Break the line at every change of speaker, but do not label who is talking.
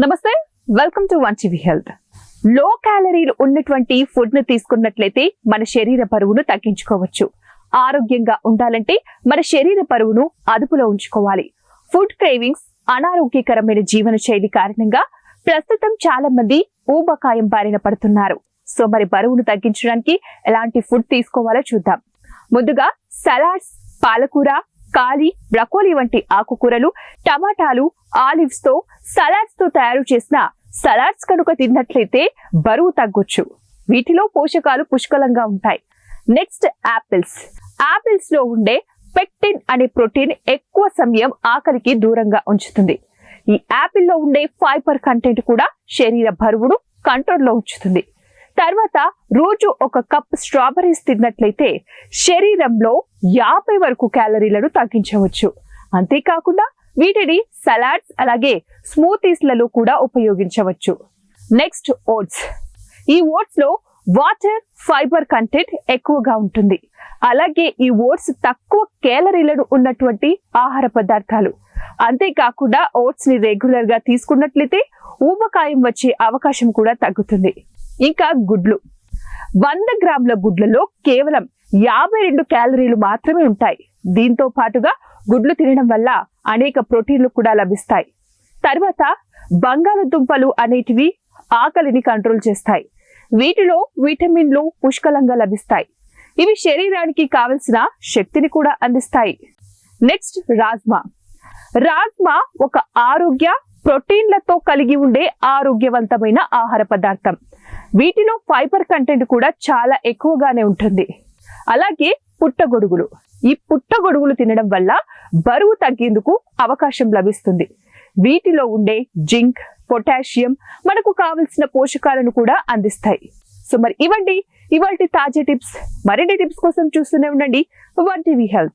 నమస్తే welcome to one TV హెల్త్లో క్యాలరీలు ఉన్నటువంటి ఫుడ్ను తీసుకున్నట్లయితే మన శరీర బరువును తగ్గించుకోవచ్చు. ఆరోగ్యంగా ఉండాలంటే మన శరీర బరువును అదుపులో ఉంచుకోవాలి. ఫుడ్ క్రేవింగ్స్ అనారోగ్యకరమైన జీవన శైలి కారణంగా ప్రస్తుతం చాలా మంది ఊబకాయం బారిన పడుతున్నారు. సో మరి బరువును తగ్గించడానికి ఎలాంటి ఫుడ్ తీసుకోవాలో చూద్దాం. ముందుగా సలాడ్స్ పాలకూర కాలి బ్రకోలీ వంటి ఆకుకూరలు టమాటాలు ఆలివ్స్తో సలాడ్స్తో తయారు చేసిన సలాడ్స్ కనుక తిన్నట్లయితే బరువు తగ్గొచ్చు. వీటిలో పోషకాలు పుష్కలంగా ఉంటాయి. నెక్స్ట్ యాపిల్స్ యాపిల్స్లో ఉండే పెక్టిన్ అనే ప్రోటీన్ ఎక్కువ సమయం ఆకలికి దూరంగా ఉంచుతుంది. ఈ యాపిల్లో ఉండే ఫైబర్ కంటెంట్ కూడా శరీర బరువును కంట్రోల్లో ఉంచుతుంది. తర్వాత రోజు ఒక కప్ స్ట్రాబెర్రీస్ తిన్నట్లయితే శరీరంలో యాభై వరకు క్యాలరీలను తగ్గించవచ్చు. అంతేకాకుండా వీటిని సలాడ్స్ అలాగే స్మూతీస్లలో కూడా ఉపయోగించవచ్చు. Next oats. ఈ ఓట్స్లో వాటర్ ఫైబర్ కంటెంట్ ఎక్కువగా ఉంటుంది. అలాగే ఈ ఓట్స్ తక్కువ కేలరీలను ఉన్నటువంటి ఆహార పదార్థాలు. అంతేకాకుండా ఓట్స్ని రెగ్యులర్గా తీసుకున్నట్లయితే ఊబకాయం వచ్చే అవకాశం కూడా తగ్గుతుంది. ఇంకా గుడ్లు. వంద గ్రాముల గుడ్లలో కేవలం యాభై రెండు క్యాలరీలు మాత్రమే ఉంటాయి. దీంతో పాటుగా గుడ్లు తినడం వల్ల అనేక ప్రోటీన్లు కూడా లభిస్తాయి. తర్వాత బంగాళదుంపలు అనేటివి ఆకలిని కంట్రోల్ చేస్తాయి. వీటిలో విటమిన్లు పుష్కలంగా లభిస్తాయి. ఇవి శరీరానికి కావలసిన శక్తిని కూడా అందిస్తాయి. నెక్స్ట్ రాజ్మా. రాజ్మా ఒక ఆరోగ్య ప్రోటీన్లతో కలిగి ఉండే ఆరోగ్యవంతమైన ఆహార పదార్థం. వీటిలో ఫైబర్ కంటెంట్ కూడా చాలా ఎక్కువగానే ఉంటుంది. అలాగే పుట్టగొడుగులు ఈ పుట్టగొడుగులు తినడం వల్ల బరువు తగ్గేందుకు అవకాశం లభిస్తుంది. వీటిలో ఉండే జింక్ పొటాషియం మనకు కావలసిన పోషకాలను కూడా అందిస్తాయి. సో మరి ఇవ్వండి ఇవాటి తాజా టిప్స్. మరిన్ని టిప్స్ కోసం చూస్తూనే ఉండండి. One TV health.